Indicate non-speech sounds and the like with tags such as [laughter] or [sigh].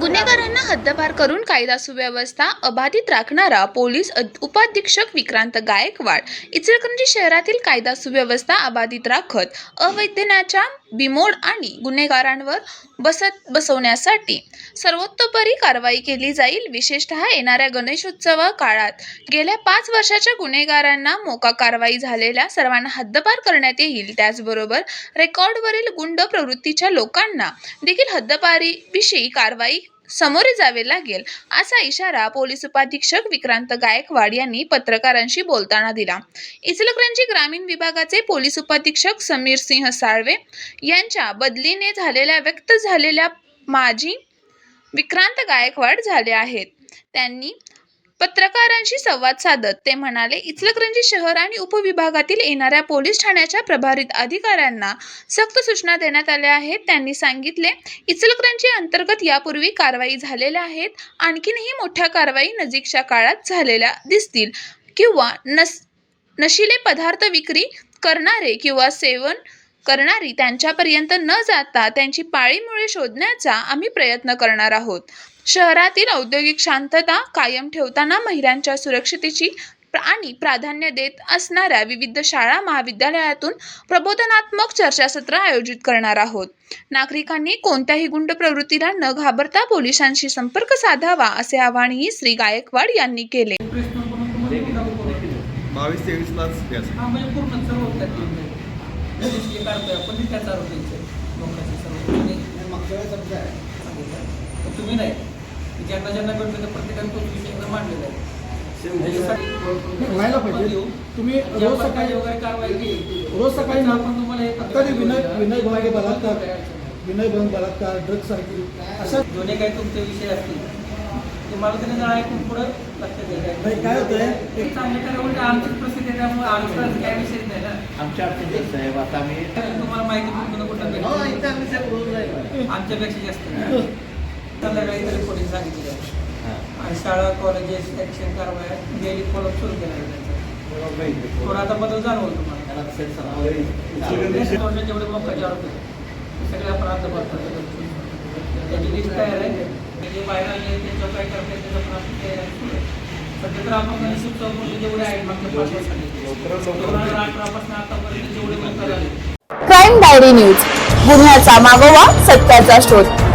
गुन्हेगारांना हद्दपार करून कायदा सुव्यवस्था अबाधित राखणारा पोलीस उपाधीक्षक विक्रांत गायकवाड. इचलकरंजी शहरातील कायदा सुव्यवस्था अबाधित राखत अवैधनाच्या बिमोड आणि गुन्हेगारांवर बसत बसवण्यासाठी सर्वोत्तोपरी कारवाई केली जाईल. विशेषतः येणाऱ्या गणेशोत्सव काळात गेल्या पाच वर्षाच्या गुन्हेगारांना मोका कारवाई झालेल्या सर्वांना हद्दपार करण्यात येईल. त्याचबरोबर रेकॉर्डवरील गुंड प्रवृत्तीच्या लोकांना देखील हद्दपारीविषयी कारवाई सामोरे जावे लागेल असा इशारा पोलीस उपाधीक्षक विक्रांत गायकवाड यांनी पत्रकारांशी बोलताना दिला. इचलकरंजी ग्रामीण विभागाचे पोलीस उपाधीक्षक समीर सिंह साळवे यांच्या बदलीने झालेल्या व्यक्त झालेल्या माजी विक्रांत गायकवाड झाले आहेत. त्यांनी पत्रकारांशी संवाद साधत ते म्हणाले इचलकरंजी शहर आणि उपविभागातील येणाऱ्या पोलीस ठाण्याच्या प्रभारित अधिकाऱ्यांना सक्त सूचना देण्यात आल्या आहेत. त्यांनी सांगितले इचलकरंजी अंतर्गत यापूर्वी कारवाई झालेल्या आहेत. आणखीनही मोठ्या कारवाई नजीकच्या काळात झालेल्या दिसतील किंवा नस नशिले पदार्थ विक्री करणारे किंवा सेवन करणारी त्यांच्यापर्यंत न जाता त्यांची पाळीमुळे शोधण्याचा आम्ही प्रयत्न करणार आहोत. शहरातील औद्योगिक शांतता कायम ठेवताना महिलांच्या सुरक्षतेची आणि प्राधान्य देत असणाऱ्या विविध शाळा महाविद्यालयातून प्रबोधनात्मक चर्चासत्र आयोजित करणार आहोत. नागरिकांनी कोणत्याही गुंड प्रवृत्तीला न घाबरता पोलिसांशी संपर्क साधावा असे आवाहनही श्री गायकवाड यांनी केले. बावीस तेवीस हा म्हणजे तुम्ही नाही. ज्यांना ज्यांना भेटतो त्या प्रत्येकाने तोच विषय मांडलेला आहे. व्हायला पाहिजे. तुम्ही रोज सकाळी वगैरे कारवाई केली रोज सकाळी आपण तुम्हाला हे आता ते विनय विनय भंग बलात्कार. विनय भंग बलात्कार ड्रग्ज सारखी. अशा दोन्ही काही तुमचे विषय असतील. ते मला त्याने जरा ऐकून पुढं लक्षात नाही द्यायचं काय होतंय? एक चांगलं कारण म्हणजे आमचीच प्रसिद्धी आहे त्यामुळे आमचं काय विषय नाही ना. आमच्या अडचणीत साहेब. आता मी तुम्हाला माहिती पण कुठं कुठं भेटते आमच्यापेक्षा जास्त. [laughs] संध्याकाळी तरी पोलीस सांगितलं. आणि शाळा कॉलेजेस ॲक्शन कारवाया गेली फॉलोअप सुरू केला आहे त्यांचा. थोडा आता बदल जाणवल तुम्हाला? वर्षाचे जेवढे मोकाचे आरोप सगळे आपण आता बघतो त्याची लिस्ट तयार आहे. जे बाहेर आले त्यांच्यावर काय करता त्याचं पण आपण तयारी आहे. सध्या तर आपण गणेश उत्सवामध्ये जेवढे आहेत मागच्या पाच वर्षांनी दोन हजार अठरापासून आतापर्यंत जेवढे मोका झाले क्राईम डायरी न्यूज. गुन्ह्याचा मागोवा सत्याचा शोध.